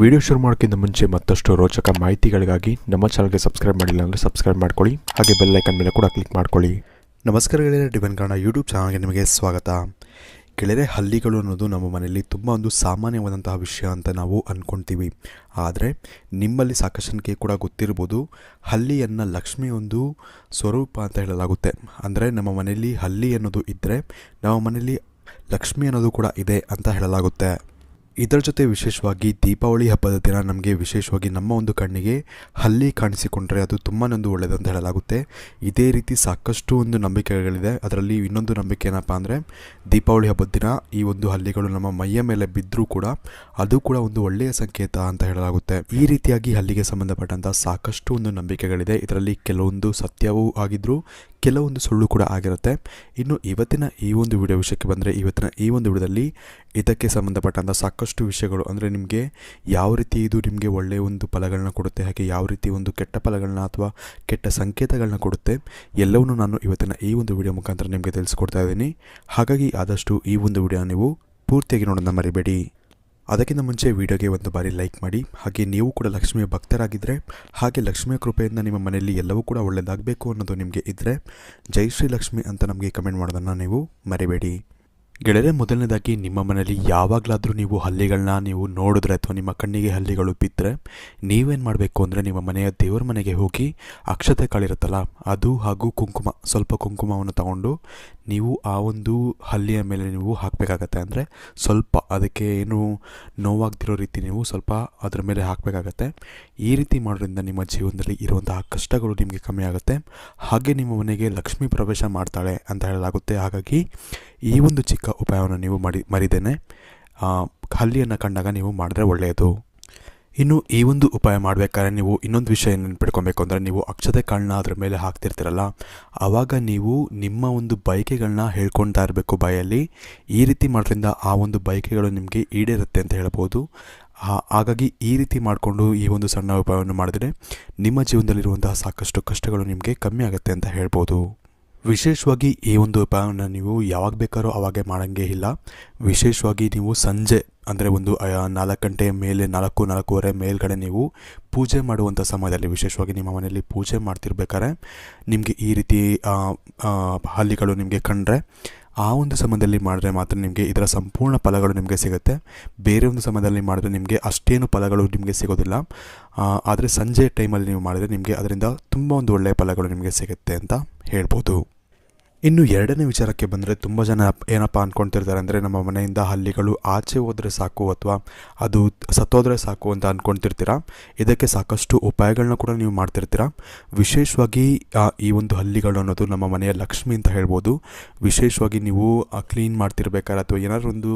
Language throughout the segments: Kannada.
ವಿಡಿಯೋ ಶುರು ಮಾಡೋಕ್ಕಿಂತ ಮುಂಚೆ ಮತ್ತಷ್ಟು ರೋಚಕ ಮಾಹಿತಿಗಳಿಗಾಗಿ ನಮ್ಮ ಚಾನಲ್ಗೆ ಸಬ್ಸ್ಕ್ರೈಬ್ ಮಾಡಿಲ್ಲ ಅಂದರೆ ಸಬ್ಸ್ಕ್ರೈಬ್ ಮಾಡ್ಕೊಳ್ಳಿ. ಹಾಗೆ ಬೆಲ್ ಐಕನ್ ಮೇಲೆ ಕೂಡ ಕ್ಲಿಕ್ ಮಾಡ್ಕೊಳ್ಳಿ. ನಮಸ್ಕಾರ ಗೆಳೆಯರೆ ಡಿವನ್ ಕನ್ನಡ ಯೂಟ್ಯೂಬ್ ಚಾನಲ್ಗೆ ನಿಮಗೆ ಸ್ವಾಗತ. ಗೆಳೆಯರೆ, ಹಳ್ಳಿಗಳು ಅನ್ನೋದು ನಮ್ಮ ಮನೆಯಲ್ಲಿ ತುಂಬ ಒಂದು ಸಾಮಾನ್ಯವಾದಂತಹ ವಿಷಯ ಅಂತ ನಾವು ಅಂದ್ಕೊಳ್ತೀವಿ ಆದರೆ ನಿಮ್ಮಲ್ಲಿ ಸಾಕಷ್ಟು ಕೂಡ ಗೊತ್ತಿರ್ಬೋದು ಹಳ್ಳಿಯನ್ನು ಲಕ್ಷ್ಮಿ ಒಂದು ಸ್ವರೂಪ ಅಂತ ಹೇಳಲಾಗುತ್ತೆ. ಅಂದರೆ ನಮ್ಮ ಮನೆಯಲ್ಲಿ ಹಳ್ಳಿ ಅನ್ನೋದು ಇದ್ದರೆ ನಮ್ಮ ಮನೆಯಲ್ಲಿ ಲಕ್ಷ್ಮಿ ಅನ್ನೋದು ಕೂಡ ಇದೆ ಅಂತ ಹೇಳಲಾಗುತ್ತೆ. ಇದರ ಜೊತೆ ವಿಶೇಷವಾಗಿ ದೀಪಾವಳಿ ಹಬ್ಬದ ದಿನ ನಮಗೆ ವಿಶೇಷವಾಗಿ ನಮ್ಮ ಒಂದು ಕಣ್ಣಿಗೆ ಹಲ್ಲಿ ಕಾಣಿಸಿಕೊಂಡರೆ ಅದು ತುಂಬಾ ಒಂದು ಒಳ್ಳೆಯದಂತ ಹೇಳಲಾಗುತ್ತೆ. ಇದೇ ರೀತಿ ಸಾಕಷ್ಟು ಒಂದು ನಂಬಿಕೆಗಳಿದೆ. ಅದರಲ್ಲಿ ಇನ್ನೊಂದು ನಂಬಿಕೆ ಏನಪ್ಪ ಅಂದರೆ ದೀಪಾವಳಿ ಹಬ್ಬದ ದಿನ ಈ ಒಂದು ಹಲ್ಲಿಗಳು ನಮ್ಮ ಮೈಯ ಮೇಲೆ ಬಿದ್ದರೂ ಕೂಡ ಅದು ಕೂಡ ಒಂದು ಒಳ್ಳೆಯ ಸಂಕೇತ ಅಂತ ಹೇಳಲಾಗುತ್ತೆ. ಈ ರೀತಿಯಾಗಿ ಹಲ್ಲಿಗೆ ಸಂಬಂಧಪಟ್ಟಂಥ ಸಾಕಷ್ಟು ಒಂದು ನಂಬಿಕೆಗಳಿದೆ. ಇದರಲ್ಲಿ ಕೆಲವೊಂದು ಸತ್ಯವೂ ಆಗಿದ್ರು ಕೆಲವೊಂದು ಸುಳ್ಳು ಕೂಡ ಆಗಿರುತ್ತೆ. ಇನ್ನು ಇವತ್ತಿನ ಈ ಒಂದು ವಿಡಿಯೋ ವಿಷಯಕ್ಕೆ ಬಂದರೆ ಇವತ್ತಿನ ಈ ಒಂದು ವಿಡಿಯೋದಲ್ಲಿ ಇದಕ್ಕೆ ಸಂಬಂಧಪಟ್ಟಂಥ ಸಾಕಷ್ಟು ವಿಷಯಗಳು. ಅಂದರೆ ನಿಮಗೆ ಯಾವ ರೀತಿ ಇದು ನಿಮಗೆ ಒಳ್ಳೆಯ ಒಂದು ಫಲಗಳನ್ನ ಕೊಡುತ್ತೆ, ಹಾಗೆ ಯಾವ ರೀತಿ ಒಂದು ಕೆಟ್ಟ ಫಲಗಳನ್ನ ಅಥವಾ ಕೆಟ್ಟ ಸಂಕೇತಗಳನ್ನ ಕೊಡುತ್ತೆ, ಎಲ್ಲವನ್ನೂ ನಾನು ಇವತ್ತಿನ ಈ ಒಂದು ವಿಡಿಯೋ ಮುಖಾಂತರ ನಿಮಗೆ ತಿಳಿಸ್ಕೊಡ್ತಾ ಇದ್ದೀನಿ. ಹಾಗಾಗಿ ಆದಷ್ಟು ಈ ಒಂದು ವಿಡಿಯೋ ನೀವು ಪೂರ್ತಿಯಾಗಿ ನೋಡೋದನ್ನ ಮರಿಬೇಡಿ. ಅದಕ್ಕಿಂತ ಮುಂಚೆ ವಿಡಿಯೋಗೆ ಒಂದು ಬಾರಿ ಲೈಕ್ ಮಾಡಿ. ಹಾಗೆ ನೀವು ಕೂಡ ಲಕ್ಷ್ಮಿಯ ಭಕ್ತರಾಗಿದ್ದರೆ ಹಾಗೆ ಲಕ್ಷ್ಮಿಯ ಕೃಪೆಯಿಂದ ನಿಮ್ಮ ಮನೆಯಲ್ಲಿ ಎಲ್ಲವೂ ಕೂಡ ಒಳ್ಳೆಯದಾಗಬೇಕು ಅನ್ನೋದು ನಿಮಗೆ ಇದ್ದರೆ ಜೈ ಶ್ರೀ ಲಕ್ಷ್ಮಿ ಅಂತ ನಮಗೆ ಕಮೆಂಟ್ ಮಾಡೋದನ್ನು ನೀವು ಮರಿಬೇಡಿ. ಗೆಳೆಯರೆ, ಮೊದಲನೇದಾಗಿ ನಿಮ್ಮ ಮನೆಯಲ್ಲಿ ಯಾವಾಗಲಾದರೂ ನೀವು ಹಲ್ಲಿಗಳನ್ನ ನೀವು ನೋಡಿದ್ರೆ ಅಥವಾ ನಿಮ್ಮ ಕಣ್ಣಿಗೆ ಹಲ್ಲಿಗಳು ಬಿದ್ದರೆ ನೀವೇನು ಮಾಡಬೇಕು ಅಂದರೆ ನಿಮ್ಮ ಮನೆಯ ದೇವರ ಮನೆಗೆ ಹೋಗಿ ಅಕ್ಷತೆ ಕಾಳಿರುತ್ತಲ್ಲ, ಅದು ಹಾಗೂ ಕುಂಕುಮ, ಸ್ವಲ್ಪ ಕುಂಕುಮವನ್ನು ತಗೊಂಡು ನೀವು ಆ ಒಂದು ಹಲ್ಲಿಯ ಮೇಲೆ ನೀವು ಹಾಕಬೇಕಾಗತ್ತೆ ಅಂದರೆ ಸ್ವಲ್ಪ ಅದಕ್ಕೆ ಏನು ನೋವಾಗ್ದಿರೋ ರೀತಿ ನೀವು ಸ್ವಲ್ಪ ಅದರ ಮೇಲೆ ಹಾಕಬೇಕಾಗತ್ತೆ. ಈ ರೀತಿ ಮಾಡೋದ್ರಿಂದ ನಿಮ್ಮ ಜೀವನದಲ್ಲಿ ಇರುವಂತಹ ಕಷ್ಟಗಳು ನಿಮಗೆ ಕಮ್ಮಿ ಆಗುತ್ತೆ. ಹಾಗೆ ನಿಮ್ಮ ಮನೆಗೆ ಲಕ್ಷ್ಮೀ ಪ್ರವೇಶ ಮಾಡ್ತಾಳೆ ಅಂತ ಹೇಳಲಾಗುತ್ತೆ. ಹಾಗಾಗಿ ಈ ಒಂದು ಚಿಕ್ಕ ಉಪಾಯವನ್ನು ನೀವು ಮಾಡಿ, ಮರಿದೇನೆ ಹಲ್ಲಿಯನ್ನು ಕಂಡಾಗ ನೀವು ಮಾಡಿದ್ರೆ ಒಳ್ಳೆಯದು. ಇನ್ನು ಈ ಒಂದು ಉಪಾಯ ಮಾಡಬೇಕಾದ್ರೆ ನೀವು ಇನ್ನೊಂದು ವಿಷಯ ನೆನ್ಪಿಡ್ಕೊಬೇಕು ಅಂದರೆ ನೀವು ಅಕ್ಷತೆ ಕಾಳನ್ನ ಅದ್ರ ಮೇಲೆ ಹಾಕ್ತಿರ್ತೀರಲ್ಲ, ಆವಾಗ ನೀವು ನಿಮ್ಮ ಒಂದು ಬೈಕೆಗಳನ್ನ ಹೇಳ್ಕೊಳ್ತಾ ಇರಬೇಕು ಬಾಯಲ್ಲಿ. ಈ ರೀತಿ ಮಾಡೋದ್ರಿಂದ ಆ ಒಂದು ಬೈಕೆಗಳು ನಿಮಗೆ ಈಡೇರುತ್ತೆ ಅಂತ ಹೇಳ್ಬೋದು. ಹಾಗಾಗಿ ಈ ರೀತಿ ಮಾಡಿಕೊಂಡು ಈ ಒಂದು ಸಣ್ಣ ಉಪಾಯವನ್ನು ಮಾಡಿದರೆ ನಿಮ್ಮ ಜೀವನದಲ್ಲಿರುವಂತಹ ಸಾಕಷ್ಟು ಕಷ್ಟಗಳು ನಿಮಗೆ ಕಮ್ಮಿ ಆಗುತ್ತೆ ಅಂತ ಹೇಳ್ಬೋದು. ವಿಶೇಷವಾಗಿ ಈ ಒಂದು ಉಪಾಯವನ್ನು ನೀವು ಯಾವಾಗ ಬೇಕಾದ್ರೂ ಅವಾಗೆ ಮಾಡೋಂಗೇ ಇಲ್ಲ. ವಿಶೇಷವಾಗಿ ನೀವು ಸಂಜೆ ಅಂದರೆ ಒಂದು ನಾಲ್ಕು ಗಂಟೆ ಮೇಲೆ, ನಾಲ್ಕು, ನಾಲ್ಕೂವರೆ ಮೇಲ್ಗಡೆ ನೀವು ಪೂಜೆ ಮಾಡುವಂಥ ಸಮಯದಲ್ಲಿ ವಿಶೇಷವಾಗಿ ನಿಮ್ಮ ಮನೆಯಲ್ಲಿ ಪೂಜೆ ಮಾಡ್ತಿರ್ಬೇಕಾದ್ರೆ ನಿಮಗೆ ಈ ರೀತಿ ಹಲ್ಲಿಗಳು ನಿಮಗೆ ಕಂಡ್ರೆ ಆ ಒಂದು ಸಮಯದಲ್ಲಿ ಮಾಡಿದ್ರೆ ಮಾತ್ರ ನಿಮಗೆ ಇದರ ಸಂಪೂರ್ಣ ಫಲಗಳು ನಿಮಗೆ ಸಿಗುತ್ತೆ. ಬೇರೆ ಒಂದು ಸಮಯದಲ್ಲಿ ಮಾಡಿದ್ರೆ ನಿಮಗೆ ಅಷ್ಟೇನು ಫಲಗಳು ನಿಮಗೆ ಸಿಗೋದಿಲ್ಲ. ಆದರೆ ಸಂಜೆ ಟೈಮಲ್ಲಿ ನೀವು ಮಾಡಿದರೆ ನಿಮಗೆ ಅದರಿಂದ ತುಂಬ ಒಂದು ಒಳ್ಳೆಯ ಫಲಗಳು ನಿಮಗೆ ಸಿಗುತ್ತೆ ಅಂತ ಹೇಳ್ಬೋದು. ಇನ್ನು ಎರಡನೇ ವಿಚಾರಕ್ಕೆ ಬಂದರೆ ತುಂಬ ಜನ ಏನಪ್ಪ ಅಂದ್ಕೊಳ್ತಿರ್ತಾರೆ ಅಂದರೆ ನಮ್ಮ ಮನೆಯಿಂದ ಹಲ್ಲಿಗಳು ಆಚೆ ಹೋದರೆ ಸಾಕು ಅಥವಾ ಅದು ಸತ್ತೋದ್ರೆ ಸಾಕು ಅಂತ ಅಂದ್ಕೊಳ್ತಿರ್ತೀರ ಇದಕ್ಕೆ ಸಾಕಷ್ಟು ಉಪಾಯಗಳನ್ನ ಕೂಡ ನೀವು ಮಾಡ್ತಿರ್ತೀರ? ವಿಶೇಷವಾಗಿ ಈ ಒಂದು ಹಲ್ಲಿಗಳು ಅನ್ನೋದು ನಮ್ಮ ಮನೆಯ ಲಕ್ಷ್ಮಿ ಅಂತ ಹೇಳ್ಬೋದು. ವಿಶೇಷವಾಗಿ ನೀವು ಕ್ಲೀನ್ ಮಾಡ್ತಿರ್ಬೇಕಾದ್ರೆ ಅಥವಾ ಏನಾದರೂ ಒಂದು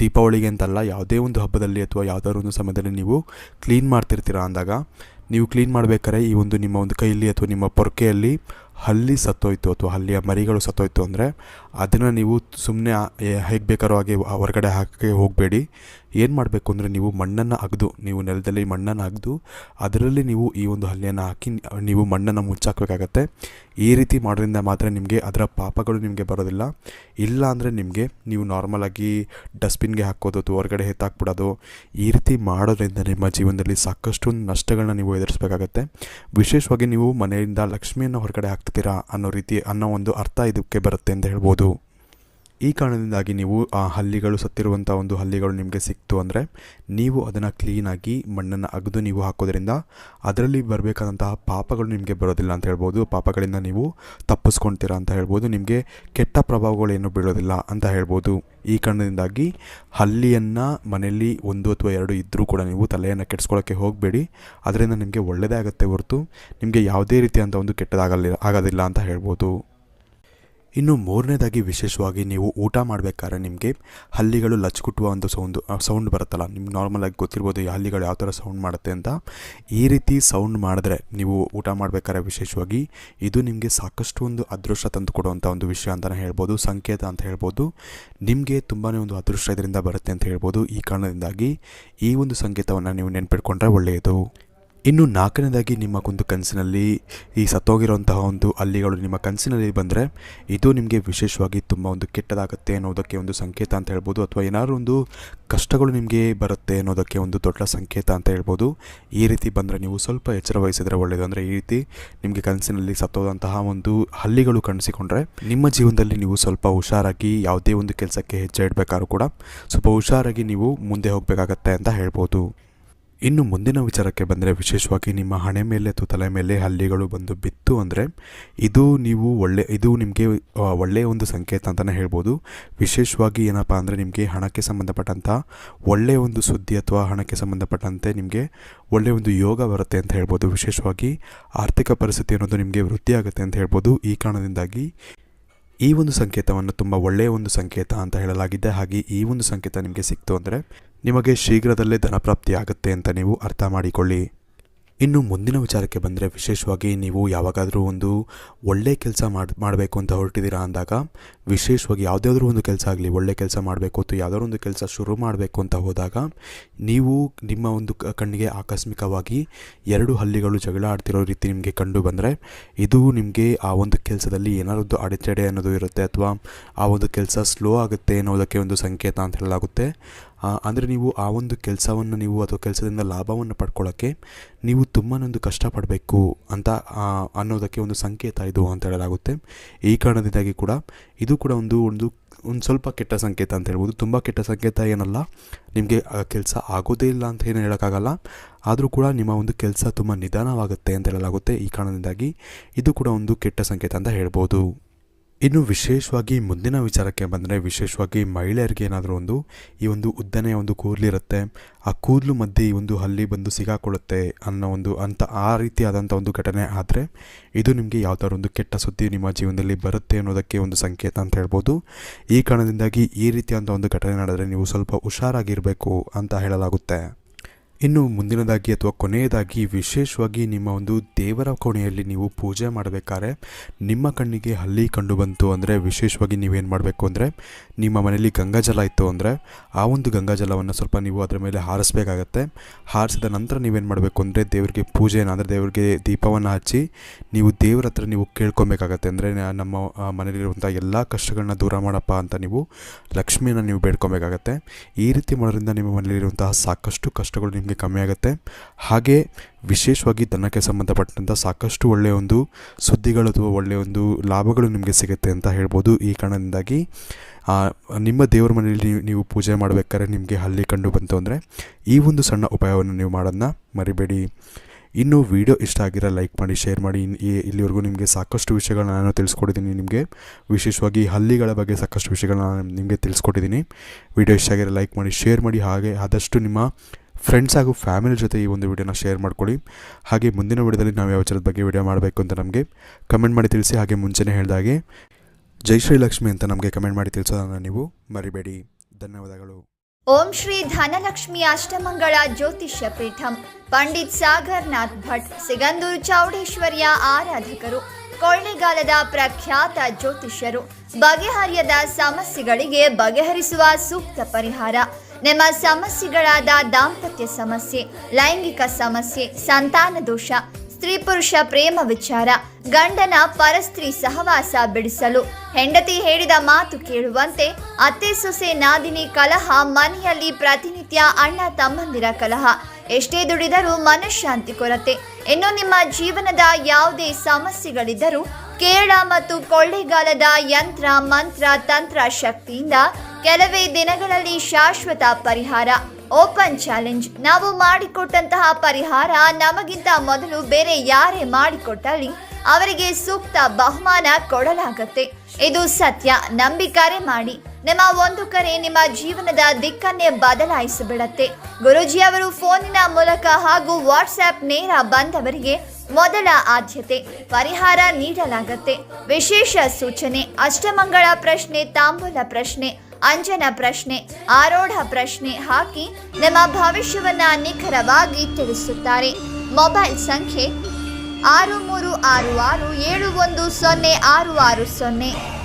ದೀಪಾವಳಿಗೆ ಅಂತಲ್ಲ, ಯಾವುದೇ ಒಂದು ಹಬ್ಬದಲ್ಲಿ ಅಥವಾ ಯಾವುದಾದ್ರು ಒಂದು ಸಮಯದಲ್ಲಿ ನೀವು ಕ್ಲೀನ್ ಮಾಡ್ತಿರ್ತೀರ ಅಂದಾಗ? ನೀವು ಕ್ಲೀನ್ ಮಾಡಬೇಕಾದ್ರೆ ಈ ಒಂದು ನಿಮ್ಮ ಒಂದು ಕೈಯಲ್ಲಿ ಅಥವಾ ನಿಮ್ಮ ಪೊರ್ಕೆಯಲ್ಲಿ ಹಲ್ಲಿ ಸತ್ತೋಯ್ತು ಅಥವಾ ಹಲ್ಲಿಯ ಮರಿಗಳು ಸತ್ತೋಯ್ತು ಅಂದರೆ ಅದನ್ನು ನೀವು ಸುಮ್ಮನೆ ಹೇಗೆ ಬೇಕಾರೋ ಹಾಗೆ ಹೊರಗಡೆ ಹಾಕಿ ಹೋಗಬೇಡಿ. ಏನು ಮಾಡಬೇಕು ಅಂದರೆ ನೀವು ಮಣ್ಣನ್ನು ಅಗೆದು, ನೀವು ನೆಲದಲ್ಲಿ ಮಣ್ಣನ್ನು ಅಗೆದು, ಅದರಲ್ಲಿ ನೀವು ಈ ಒಂದು ಹಲ್ಲಿಯನ್ನು ಹಾಕಿ ನೀವು ಮಣ್ಣನ್ನು ಮುಚ್ಚಾಕಬೇಕಾಗತ್ತೆ. ಈ ರೀತಿ ಮಾಡೋದ್ರಿಂದ ಮಾತ್ರ ನಿಮಗೆ ಅದರ ಪಾಪಗಳು ನಿಮಗೆ ಬರೋದಿಲ್ಲ. ಇಲ್ಲ ಅಂದರೆ ನಿಮಗೆ ನೀವು ನಾರ್ಮಲಾಗಿ ಡಸ್ಟ್ಬಿನ್ಗೆ ಹಾಕೋದು ಅಥವಾ ಹೊರಗಡೆ ಎತ್ತಾಕ್ಬಿಡೋದು. ಈ ರೀತಿ ಮಾಡೋದ್ರಿಂದ ನಿಮ್ಮ ಜೀವನದಲ್ಲಿ ಸಾಕಷ್ಟು ನಷ್ಟಗಳನ್ನ ನೀವು ಎದುರಿಸಬೇಕಾಗತ್ತೆ. ವಿಶೇಷವಾಗಿ ನೀವು ಮನೆಯಿಂದ ಲಕ್ಷ್ಮಿಯನ್ನು ಹೊರಗಡೆ ಹಾಕ್ತೀರಾ ಅನ್ನೋ ರೀತಿ ಅನ್ನೋ ಒಂದು ಅರ್ಥ ಇದಕ್ಕೆ ಬರುತ್ತೆ ಅಂತ ಹೇಳ್ಬೋದು. ಈ ಕಾರಣದಿಂದಾಗಿ ನೀವು ಆ ಹಲ್ಲಿಗಳು ಸತ್ತಿರುವಂಥ ಒಂದು ಹಲ್ಲಿಗಳು ನಿಮಗೆ ಸಿಕ್ತು ಅಂದರೆ ನೀವು ಅದನ್ನು ಕ್ಲೀನಾಗಿ ಮಣ್ಣನ್ನು ಅಗೆದು ನೀವು ಹಾಕೋದ್ರಿಂದ ಅದರಲ್ಲಿ ಬರಬೇಕಾದಂತಹ ಪಾಪಗಳು ನಿಮಗೆ ಬರೋದಿಲ್ಲ ಅಂತ ಹೇಳ್ಬೋದು. ಪಾಪಗಳಿಂದ ನೀವು ತಪ್ಪಿಸ್ಕೊಳ್ತೀರಾ ಅಂತ ಹೇಳ್ಬೋದು. ನಿಮಗೆ ಕೆಟ್ಟ ಪ್ರಭಾವಗಳೇನು ಬೀಳೋದಿಲ್ಲ ಅಂತ ಹೇಳ್ಬೋದು. ಈ ಕಾರಣದಿಂದಾಗಿ ಹಲ್ಲಿಯನ್ನು ಮನೆಯಲ್ಲಿ ಒಂದು ಅಥವಾ ಎರಡು ಇದ್ದರೂ ಕೂಡ ನೀವು ತಲೆಯನ್ನು ಕೆಡಿಸ್ಕೊಳ್ಳೋಕ್ಕೆ ಹೋಗಬೇಡಿ. ಅದರಿಂದ ನಿಮಗೆ ಒಳ್ಳೆಯದೇ ಆಗುತ್ತೆ ಹೊರತು ನಿಮಗೆ ಯಾವುದೇ ರೀತಿಯಾದಂಥ ಒಂದು ಕೆಟ್ಟದಾಗಲಿ ಆಗೋದಿಲ್ಲ ಅಂತ ಹೇಳ್ಬೋದು. ಇನ್ನು ಮೂರನೇದಾಗಿ ವಿಶೇಷವಾಗಿ ನೀವು ಊಟ ಮಾಡಬೇಕಾದ್ರೆ ನಿಮಗೆ ಹಲ್ಲಿಗಳು ಲಚ್ಕುಟ್ಟುವ ಒಂದು ಸೌಂಡು ಸೌಂಡ್ ಬರುತ್ತಲ್ಲ, ನಿಮ್ಗೆ ನಾರ್ಮಲಾಗಿ ಗೊತ್ತಿರ್ಬೋದು ಈ ಹಲ್ಲಿಗಳು ಯಾವ ಥರ ಸೌಂಡ್ ಮಾಡುತ್ತೆ ಅಂತ. ಈ ರೀತಿ ಸೌಂಡ್ ಮಾಡಿದ್ರೆ ನೀವು ಊಟ ಮಾಡಬೇಕಾದ್ರೆ ವಿಶೇಷವಾಗಿ ಇದು ನಿಮಗೆ ಸಾಕಷ್ಟು ಒಂದು ಅದೃಷ್ಟ ತಂದು ಕೊಡುವಂಥ ಒಂದು ವಿಷಯ ಅಂತಲೇ ಹೇಳ್ಬೋದು, ಸಂಕೇತ ಅಂತ ಹೇಳ್ಬೋದು. ನಿಮಗೆ ತುಂಬಾ ಒಂದು ಅದೃಷ್ಟ ಇದರಿಂದ ಬರುತ್ತೆ ಅಂತ ಹೇಳ್ಬೋದು. ಈ ಕಾರಣದಿಂದಾಗಿ ಈ ಒಂದು ಸಂಕೇತವನ್ನು ನೀವು ನೆನ್ಪಿಟ್ಕೊಂಡ್ರೆ ಒಳ್ಳೆಯದು. ಇನ್ನು ನಾಲ್ಕನೇದಾಗಿ ನಿಮಗೊಂದು ಕನಸಿನಲ್ಲಿ ಈ ಸತ್ತೋಗಿರುವಂತಹ ಒಂದು ಅಲ್ಲಿಗಳು ನಿಮ್ಮ ಕನಸಿನಲ್ಲಿ ಬಂದರೆ ಇದು ನಿಮಗೆ ವಿಶೇಷವಾಗಿ ತುಂಬ ಒಂದು ಕೆಟ್ಟದಾಗುತ್ತೆ ಅನ್ನೋದಕ್ಕೆ ಒಂದು ಸಂಕೇತ ಅಂತ ಹೇಳ್ಬೋದು. ಅಥವಾ ಏನಾದರೂ ಒಂದು ಕಷ್ಟಗಳು ನಿಮಗೆ ಬರುತ್ತೆ ಅನ್ನೋದಕ್ಕೆ ಒಂದು ದೊಡ್ಡ ಸಂಕೇತ ಅಂತ ಹೇಳ್ಬೋದು. ಈ ರೀತಿ ಬಂದರೆ ನೀವು ಸ್ವಲ್ಪ ಎಚ್ಚರ ವಹಿಸಿದರೆ ಒಳ್ಳೆಯದು ಅಂದರೆ ಈ ರೀತಿ ನಿಮಗೆ ಕನಸಿನಲ್ಲಿ ಸತ್ತೋದಂತಹ ಒಂದು ಹಲ್ಲಿಗಳು ಕಾಣಿಸಿಕೊಂಡ್ರೆ ನಿಮ್ಮ ಜೀವನದಲ್ಲಿ ನೀವು ಸ್ವಲ್ಪ ಹುಷಾರಾಗಿ ಯಾವುದೇ ಒಂದು ಕೆಲಸಕ್ಕೆ ಹೆಜ್ಜೆ ಇಡಬೇಕಾದ್ರೂ ಕೂಡ ಸ್ವಲ್ಪ ಹುಷಾರಾಗಿ ನೀವು ಮುಂದೆ ಹೋಗಬೇಕಾಗತ್ತೆ ಅಂತ ಹೇಳ್ಬೋದು. ಇನ್ನು ಮುಂದಿನ ವಿಚಾರಕ್ಕೆ ಬಂದರೆ ವಿಶೇಷವಾಗಿ ನಿಮ್ಮ ಹಣೆ ಮೇಲೆ ಅಥವಾ ತಲೆ ಮೇಲೆ ಹಲ್ಲಿಗಳು ಬಂದು ಬಿತ್ತು ಅಂದರೆ ಇದು ನೀವು ಒಳ್ಳೆ, ಇದು ನಿಮಗೆ ಒಳ್ಳೆಯ ಒಂದು ಸಂಕೇತ ಅಂತಲೇ ಹೇಳ್ಬೋದು. ವಿಶೇಷವಾಗಿ ಏನಪ್ಪ ಅಂದರೆ ನಿಮಗೆ ಹಣಕ್ಕೆ ಸಂಬಂಧಪಟ್ಟಂಥ ಒಳ್ಳೆಯ ಒಂದು ಸುದ್ದಿ ಅಥವಾ ಹಣಕ್ಕೆ ಸಂಬಂಧಪಟ್ಟಂತೆ ನಿಮಗೆ ಒಳ್ಳೆಯ ಒಂದು ಯೋಗ ಬರುತ್ತೆ ಅಂತ ಹೇಳ್ಬೋದು. ವಿಶೇಷವಾಗಿ ಆರ್ಥಿಕ ಪರಿಸ್ಥಿತಿ ಅನ್ನೋದು ನಿಮಗೆ ವೃದ್ಧಿಯಾಗುತ್ತೆ ಅಂತ ಹೇಳ್ಬೋದು. ಈ ಕಾರಣದಿಂದಾಗಿ ಈ ಒಂದು ಸಂಕೇತವನ್ನು ತುಂಬ ಒಳ್ಳೆಯ ಒಂದು ಸಂಕೇತ ಅಂತ ಹೇಳಲಾಗಿದೆ. ಹಾಗೆ ಈ ಒಂದು ಸಂಕೇತ ನಿಮಗೆ ಸಿಕ್ತು ಅಂದರೆ ನಿಮಗೆ ಶೀಘ್ರದಲ್ಲೇ ಧನಪ್ರಾಪ್ತಿ ಆಗುತ್ತೆ ಅಂತ ನೀವು ಅರ್ಥ ಮಾಡಿಕೊಳ್ಳಿ. ಇನ್ನು ಮುಂದಿನ ವಿಚಾರಕ್ಕೆ ಬಂದರೆ ವಿಶೇಷವಾಗಿ ನೀವು ಯಾವಾಗಾದರೂ ಒಂದು ಒಳ್ಳೆಯ ಕೆಲಸ ಮಾಡಿ, ಮಾಡಬೇಕು ಅಂತ ಹೊರಟಿದ್ದೀರಾ ಅಂದಾಗ ವಿಶೇಷವಾಗಿ ಯಾವುದಾದ್ರೂ ಒಂದು ಕೆಲಸ ಆಗಲಿ, ಒಳ್ಳೆ ಕೆಲಸ ಮಾಡಬೇಕು ಅಥವಾ ಯಾವುದಾದ್ರು ಒಂದು ಕೆಲಸ ಶುರು ಮಾಡಬೇಕು ಅಂತ ಹೋದಾಗ ನೀವು ನಿಮ್ಮ ಒಂದು ಕಣ್ಣಿಗೆ ಆಕಸ್ಮಿಕವಾಗಿ ಎರಡು ಹಲ್ಲಿಗಳು ಜಗಳ ಆಡ್ತಿರೋ ರೀತಿ ನಿಮಗೆ ಕಂಡು ಬಂದರೆ ಇದು ನಿಮಗೆ ಆ ಒಂದು ಕೆಲಸದಲ್ಲಿ ಏನಾರೊಂದು ಅಡೆತಡೆ ಅನ್ನೋದು ಇರುತ್ತೆ ಅಥವಾ ಆ ಒಂದು ಕೆಲಸ ಸ್ಲೋ ಆಗುತ್ತೆ ಅನ್ನೋದಕ್ಕೆ ಒಂದು ಸಂಕೇತ ಅಂತ ಹೇಳಲಾಗುತ್ತೆ. ಅಂದರೆ ನೀವು ಆ ಒಂದು ಕೆಲಸವನ್ನು ನೀವು ಅಥವಾ ಕೆಲಸದಿಂದ ಲಾಭವನ್ನು ಪಡ್ಕೊಳ್ಳೋಕ್ಕೆ ನೀವು ತುಂಬಾ ಒಂದು ಕಷ್ಟಪಡಬೇಕು ಅಂತ ಅನ್ನೋದಕ್ಕೆ ಒಂದು ಸಂಕೇತ ಇದು ಅಂತ ಹೇಳಲಾಗುತ್ತೆ. ಈ ಕಾರಣದಿಂದಾಗಿ ಕೂಡ ಇದು ಕೂಡ ಒಂದು ಒಂದು ಒಂದು ಸ್ವಲ್ಪ ಕೆಟ್ಟ ಸಂಕೇತ ಅಂತ ಹೇಳ್ಬೋದು. ತುಂಬ ಕೆಟ್ಟ ಸಂಕೇತ ಏನಲ್ಲ, ನಿಮಗೆ ಕೆಲಸ ಆಗೋದೇ ಇಲ್ಲ ಅಂತ ಏನು ಹೇಳೋಕ್ಕಾಗಲ್ಲ. ಆದರೂ ಕೂಡ ನಿಮ್ಮ ಒಂದು ಕೆಲಸ ತುಂಬ ನಿಧಾನವಾಗುತ್ತೆ ಅಂತ ಹೇಳಲಾಗುತ್ತೆ ಈ ಕಾರಣದಿಂದಾಗಿ. ಇದು ಕೂಡ ಒಂದು ಕೆಟ್ಟ ಸಂಕೇತ ಅಂತ ಹೇಳ್ಬೋದು. ಇನ್ನು ವಿಶೇಷವಾಗಿ ಮುಂದಿನ ವಿಚಾರಕ್ಕೆ ಬಂದರೆ ವಿಶೇಷವಾಗಿ ಮಹಿಳೆಯರಿಗೆ ಏನಾದರೂ ಒಂದು, ಈ ಒಂದು ಉದ್ದನೆಯ ಒಂದು ಕೂದಲಿರುತ್ತೆ ಆ ಕೂದಲು ಮಧ್ಯೆ ಈ ಒಂದು ಹಲ್ಲಿ ಬಂದು ಸಿಗಾಕೊಳ್ಳುತ್ತೆ ಅನ್ನೋ ಒಂದು ಅಂತ ಆ ರೀತಿಯಾದಂಥ ಒಂದು ಘಟನೆ ಆದರೆ ಇದು ನಿಮಗೆ ಯಾವ್ದಾದ್ರು ಒಂದು ಕೆಟ್ಟ ಸುದ್ದಿ ನಿಮ್ಮ ಜೀವನದಲ್ಲಿ ಬರುತ್ತೆ ಅನ್ನೋದಕ್ಕೆ ಒಂದು ಸಂಕೇತ ಅಂತ ಹೇಳ್ಬೋದು. ಈ ಕಾರಣದಿಂದಾಗಿ ಈ ರೀತಿಯಾದಂಥ ಒಂದು ಘಟನೆ ನಡೆದರೆ ನೀವು ಸ್ವಲ್ಪ ಹುಷಾರಾಗಿರಬೇಕು ಅಂತ ಹೇಳಲಾಗುತ್ತೆ. ಇನ್ನು ಮುಂದಿನದಾಗಿ ಅಥವಾ ಕೊನೆಯದಾಗಿ ವಿಶೇಷವಾಗಿ ನಿಮ್ಮ ಒಂದು ದೇವರ ಕೋಣೆಯಲ್ಲಿ ನೀವು ಪೂಜೆ ಮಾಡಬೇಕಾದ್ರೆ ನಿಮ್ಮ ಕಣ್ಣಿಗೆ ಹಲ್ಲಿ ಕಂಡು ಬಂತು ಅಂದರೆ ವಿಶೇಷವಾಗಿ ನೀವೇನು ಮಾಡಬೇಕು ಅಂದರೆ ನಿಮ್ಮ ಮನೆಯಲ್ಲಿ ಗಂಗಾಜಲ ಇತ್ತು ಅಂದರೆ ಆ ಒಂದು ಗಂಗಾಜಲವನ್ನು ಸ್ವಲ್ಪ ನೀವು ಅದರ ಮೇಲೆ ಹಾರಿಸಬೇಕಾಗತ್ತೆ. ಹಾರಿಸಿದ ನಂತರ ನೀವೇನು ಮಾಡಬೇಕು ಅಂದರೆ ದೇವರಿಗೆ ಪೂಜೆನ ಅಂದರೆ ದೇವರಿಗೆ ದೀಪವನ್ನು ಹಚ್ಚಿ ನೀವು ದೇವರ ಹತ್ರ ನೀವು ಕೇಳ್ಕೊಬೇಕಾಗತ್ತೆ ಅಂದರೆ ನಮ್ಮ ಮನೆಯಲ್ಲಿರುವಂಥ ಎಲ್ಲ ಕಷ್ಟಗಳನ್ನ ದೂರ ಮಾಡಪ್ಪ ಅಂತ ನೀವು ಲಕ್ಷ್ಮಿಯನ್ನು ನೀವು ಬೇಡ್ಕೊಬೇಕಾಗತ್ತೆ. ಈ ರೀತಿ ಮಾಡೋದ್ರಿಂದ ನಿಮ್ಮ ಮನೆಯಲ್ಲಿರುವಂತಹ ಸಾಕಷ್ಟು ಕಷ್ಟಗಳು ನಿಮಗೆ ಕಮ್ಮಿ ಆಗುತ್ತೆ. ಹಾಗೆ ವಿಶೇಷವಾಗಿ ದನಕ್ಕೆ ಸಂಬಂಧಪಟ್ಟಂಥ ಸಾಕಷ್ಟು ಒಳ್ಳೆಯ ಒಂದು ಸುದ್ದಿಗಳು ಅಥವಾ ಒಳ್ಳೆಯ ಒಂದು ಲಾಭಗಳು ನಿಮಗೆ ಸಿಗುತ್ತೆ ಅಂತ ಹೇಳ್ಬೋದು ಈ ಕಾರಣದಿಂದಾಗಿ. ನಿಮ್ಮ ದೇವರ ಮನೆಯಲ್ಲಿ ನೀವು- ಪೂಜೆ ಮಾಡಬೇಕಾದ್ರೆ ನಿಮಗೆ ಹಲ್ಲಿ ಕಂಡು ಬಂತು ಅಂದರೆ ಈ ಒಂದು ಸಣ್ಣ ಉಪಾಯವನ್ನು ನೀವು ಮಾಡೋದನ್ನ ಮರಿಬೇಡಿ. ಇನ್ನು ವಿಡಿಯೋ ಇಷ್ಟ ಆಗಿರೋ ಲೈಕ್ ಮಾಡಿ, ಶೇರ್ ಮಾಡಿ. ಇಲ್ಲಿವರೆಗೂ ನಿಮಗೆ ಸಾಕಷ್ಟು ವಿಷಯಗಳನ್ನ ನಾನು ತಿಳಿಸ್ಕೊಟ್ಟಿದ್ದೀನಿ ನಿಮಗೆ. ವಿಶೇಷವಾಗಿ ಹಲ್ಲಿಗಳ ಬಗ್ಗೆ ಸಾಕಷ್ಟು ವಿಷಯಗಳನ್ನ ನಾನು ನಿಮಗೆ ತಿಳಿಸ್ಕೊಟ್ಟಿದ್ದೀನಿ. ವಿಡಿಯೋ ಇಷ್ಟ ಆಗಿರೋ ಲೈಕ್ ಮಾಡಿ, ಶೇರ್ ಮಾಡಿ. ಹಾಗೆ ಆದಷ್ಟು ನಿಮ್ಮ ಫ್ರೆಂಡ್ಸ್ ಹಾಗೂ ಫ್ಯಾಮಿಲಿ ಜೊತೆ ಈ ಒಂದು ವಿಡಿಯೋನ ಶೇರ್ ಮಾಡ್ಕೊಳ್ಳಿ. ಹಾಗೆ ಮುಂದಿನ ವಿಡಿಯೋದಲ್ಲಿ ನಾವು ಯಾವ ಥರದ ಬಗ್ಗೆ ವಿಡಿಯೋ ಮಾಡಬೇಕು ಅಂತ ನಮಗೆ ಕಮೆಂಟ್ ಮಾಡಿ ತಿಳಿಸಿ, ಹಾಗೆ ಮುಂಚೆನೇ ಹೇಳಿದಾಗೆ ಜೈ ಶ್ರೀ ಲಕ್ಷ್ಮಿ ಅಂತ ನಮಗೆ ಕಮೆಂಟ್ ಮಾಡಿ ತಿಳಿಸೋದನ್ನು ನೀವು ಮರಿಬೇಡಿ. ಧನ್ಯವಾದಗಳು. ಓಂ ಶ್ರೀ ಧನಲಕ್ಷ್ಮಿ ಅಷ್ಟಮಂಗಳ ಜ್ಯೋತಿಷ್ಯ ಪೀಠಂ. ಪಂಡಿತ್ ಸಾಗರ್ನಾಥ್ ಭಟ್, ಸಿಗಂದೂರು ಚೌಡೇಶ್ವರಿಯ ಆರಾಧಕರು, ಕೊಳ್ಳೆಗಾಲದ ಪ್ರಖ್ಯಾತ ಜ್ಯೋತಿಷ್ಯರು. ಬಗೆಹರಿಯದ ಸಮಸ್ಯೆಗಳಿಗೆ ಬಗೆಹರಿಸುವ ಸೂಕ್ತ ಪರಿಹಾರ. ನಿಮ್ಮ ಸಮಸ್ಯೆಗಳಾದ ದಾಂಪತ್ಯ ಸಮಸ್ಯೆ, ಲೈಂಗಿಕ ಸಮಸ್ಯೆ, ಸಂತಾನ ದೋಷ, ಸ್ತ್ರೀ ಪುರುಷ ಪ್ರೇಮ ವಿಚಾರ, ಗಂಡನ ಪರಸ್ತ್ರೀ ಸಹವಾಸ ಬಿಡಿಸಲು. ಹೆಂಡತಿ ಹೇಳಿದ ಮಾತು ಕೇಳುವಂತೆ ಅತ್ತೆ ಸೊಸೆ ನಾದಿನಿ ಕಲಹ ಮನೆಯಲ್ಲಿ ಪ್ರತಿನಿತ್ಯ ಅಣ್ಣ ತಮ್ಮಂದಿರ ಕಲಹ. ಎಷ್ಟೇ ದುಡಿದರೂ ಮನಃಶಾಂತಿ ಕೊರತೆ. ಇನ್ನು ನಿಮ್ಮ ಜೀವನದ ಯಾವುದೇ ಸಮಸ್ಯೆಗಳಿದ್ದರೂ ಕೇರಳ ಮತ್ತು ಕೊಳ್ಳೆಗಾಲದ ಯಂತ್ರ, ಮಂತ್ರ, ತಂತ್ರ ಶಕ್ತಿಯಿಂದ ಕೆಲವೇ ದಿನಗಳಲ್ಲಿ ಶಾಶ್ವತ ಪರಿಹಾರ. ಓಪನ್ ಚಾಲೆಂಜ್ ನಾವು ಮಾಡಿಕೊಟ್ಟಂತಹ ಪರಿಹಾರ ನಮಗಿಂತ ಮೊದಲು ಬೇರೆ ಯಾರೇ ಮಾಡಿಕೊಟ್ಟಲ್ಲಿ ಅವರಿಗೆ ಸೂಕ್ತ ಬಹುಮಾನ ಕೊಡಲಾಗತ್ತೆ. ಇದು ಸತ್ಯ. ನಂಬಿ ಕರೆ ಮಾಡಿ. ನಿಮ್ಮ ಒಂದು ಕರೆ ನಿಮ್ಮ ಜೀವನದ ದಿಕ್ಕನ್ನೇ ಬದಲಾಯಿಸಿಬಿಡತ್ತೆ. ಗುರುಜಿ ಅವರು ಫೋನಿನ ಮೂಲಕ ಹಾಗೂ ವಾಟ್ಸ್ಆ್ಯಪ್ ನೇರ ಬಂದವರಿಗೆ ಮೊದಲ ಆದ್ಯತೆ. ಪರಿಹಾರ ನೀಡಲಾಗತ್ತೆ. ವಿಶೇಷ ಸೂಚನೆ. ಅಷ್ಟಮಂಗಳ ಪ್ರಶ್ನೆ, ತಾಂಬೂಲ ಪ್ರಶ್ನೆ. ಅಂಜನ ಪ್ರಶ್ನೆ, ಆರೋಢ ಪ್ರಶ್ನೆ ಹಾಕಿ ನಿಮ್ಮ ಭವಿಷ್ಯವನ್ನ ನಿಖರವಾಗಿ ತಿಳಿಸುತ್ತಾರೆ. ಮೊಬೈಲ್ ಸಂಖ್ಯೆ ಆರು ಮೂರು ಆರು ಆರು ಏಳು ಒಂದು ಸೊನ್ನೆ ಆರು ಆರು ಸೊನ್ನೆ.